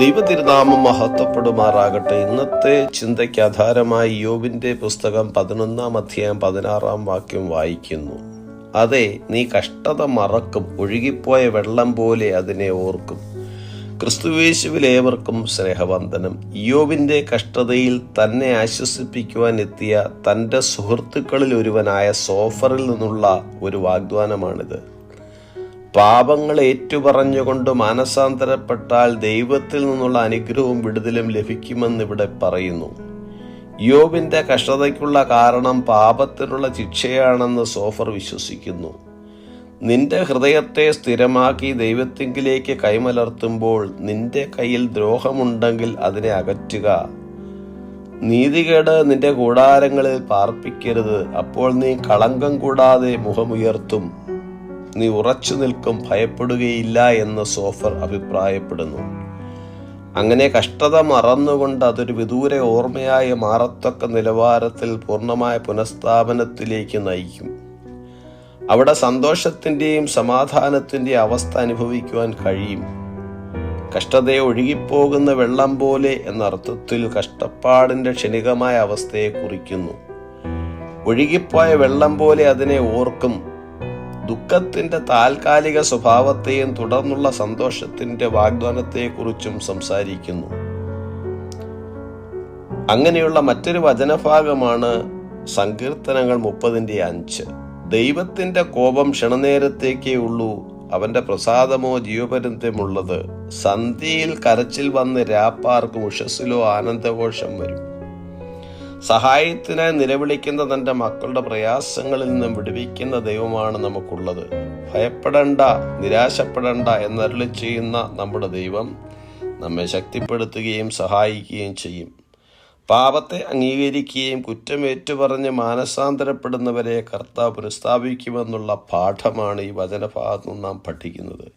ദൈവതിരുനാമം മഹത്വപ്പെടുമാറാകട്ടെ. ഇന്നത്തെ ചിന്തയ്ക്ക് ആധാരമായി യോബിന്റെ പുസ്തകം പതിനൊന്നാം അധ്യായം പതിനാറാം വാക്യം വായിക്കുന്നു. അതെ നീ കഷ്ടത മറക്കും ഒഴുകിപ്പോയ വെള്ളം പോലെ അതിനെ ഓർക്കും. ക്രിസ്തുവേശുവിൽ ഏവർക്കും സ്നേഹവന്ദനം. യോബിന്റെ കഷ്ടതയിൽ തന്നെ ആശ്വസിപ്പിക്കുവാൻ എത്തിയ തന്റെ സുഹൃത്തുക്കളിൽ ഒരുവനായ സോഫറിൽ നിന്നുള്ള ഒരു വാഗ്ദാനമാണിത്. പാപങ്ങൾ ഏറ്റുപറഞ്ഞുകൊണ്ട് മാനസാന്തരപ്പെട്ടാൽ ദൈവത്തിൽ നിന്നുള്ള അനുഗ്രഹവും വിടുതലും ലഭിക്കുമെന്ന് ഇവിടെ പറയുന്നു. യോബിന്റെ കഷ്ടതയ്ക്കുള്ള കാരണം പാപത്തിനുള്ള ശിക്ഷയാണെന്ന് സോഫർ വിശ്വസിക്കുന്നു. നിന്റെ ഹൃദയത്തെ സ്ഥിരമാക്കി ദൈവത്തിങ്കിലേക്ക് കൈമലർത്തുമ്പോൾ നിന്റെ കയ്യിൽ ദ്രോഹമുണ്ടെങ്കിൽ അതിനെ അകറ്റുക. നീതികേട് നിന്റെ കൂടാരങ്ങളിൽ പാർപ്പിക്കരുത് അപ്പോൾ നീ കളങ്കം കൂടാതെ മുഖമുയർത്തും. നീ ഉറച്ചു നിൽക്കും ഭയപ്പെടുകയില്ല എന്ന് സോഫർ അഭിപ്രായപ്പെടുന്നു. അങ്ങനെ കഷ്ടത മറന്നുകൊണ്ട് അതൊരു വിദൂര ഓർമ്മയായി മാറത്തക്ക നിലവാരത്തിൽ പൂർണമായ പുനഃസ്ഥാപനത്തിലേക്ക് നയിക്കും. അവിടെ സന്തോഷത്തിന്റെയും സമാധാനത്തിന്റെയും അവസ്ഥ അനുഭവിക്കുവാൻ കഴിയും. കഷ്ടതയെ ഒഴുകിപ്പോകുന്ന വെള്ളം പോലെ എന്നർത്ഥത്തിൽ കഷ്ടപ്പാടിന്റെ ക്ഷണികമായ അവസ്ഥയെ കുറിക്കുന്നു. ഒഴുകിപ്പോയ വെള്ളം പോലെ അതിനെ ഓർക്കും ദുഃഖത്തിന്റെ താൽക്കാലിക സ്വഭാവത്തെയും തുടർന്നുള്ള സന്തോഷത്തിന്റെ വാഗ്ദാനത്തെക്കുറിച്ചും സംസാരിക്കുന്നു. അങ്ങനെയുള്ള മറ്റൊരു വചനഭാഗമാണ് സങ്കീർത്തനങ്ങൾ മുപ്പതിന്റെ അഞ്ച്. ദൈവത്തിന്റെ കോപം ക്ഷണനേരത്തേക്കേ ഉള്ളൂ. അവന്റെ പ്രസാദമോ ജീവപര്യന്തമുള്ളത്. സന്ധ്യയിൽ കരച്ചിൽ വന്ന് രാപ്പാർക്കും ഉഷസ്സിലോ ആനന്ദഘോഷം വരും. സഹായത്തിനായി നിലവിളിക്കുന്ന തന്റെ മക്കളുടെ പ്രയാസങ്ങളിൽ നിന്നും വിടുവിക്കുന്ന ദൈവമാണ് നമുക്കുള്ളത്. ഭയപ്പെടണ്ട നിരാശപ്പെടണ്ട എന്നരുളി ചെയ്യുന്ന നമ്മുടെ ദൈവം നമ്മെ ശക്തിപ്പെടുത്തുകയും സഹായിക്കുകയും ചെയ്യും. പാപത്തെ അംഗീകരിക്കുകയും കുറ്റം ഏറ്റുപറഞ്ഞ് മാനസാന്തരപ്പെടുന്നവരെ കർത്താവ് പുനഃസ്ഥാപിക്കുമെന്നുള്ള പാഠമാണ് ഈ വചനഭാഗത്തു നാം പഠിക്കുന്നത്.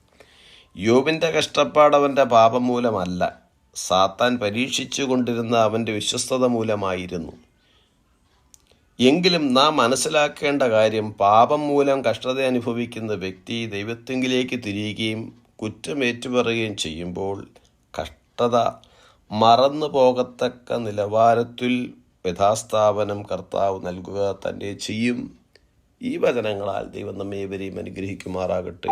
യോബിന്റെ കഷ്ടപ്പാട് അവന്റെ പാപം മൂലമല്ല. സാത്താൻ പരീക്ഷിച്ചു കൊണ്ടിരുന്ന അവന്റെ വിശ്വസ്തത മൂലമായിരുന്നു. എങ്കിലും നാം മനസ്സിലാക്കേണ്ട കാര്യം പാപം മൂലം കഷ്ടത അനുഭവിക്കുന്ന വ്യക്തി ദൈവത്തെങ്കിലേക്ക് തിരിയുകയും കുറ്റമേറ്റുപറയുകയും ചെയ്യുമ്പോൾ കഷ്ടത മറന്നു പോകത്തക്ക നിലവാരത്തിൽ യഥാസ്ഥാപനം കർത്താവ് നൽകുക തന്നെ ചെയ്യും. ഈ വചനങ്ങളാൽ ദൈവം നമ്മെ ഇവരെയും അനുഗ്രഹിക്കുമാറാകട്ടെ.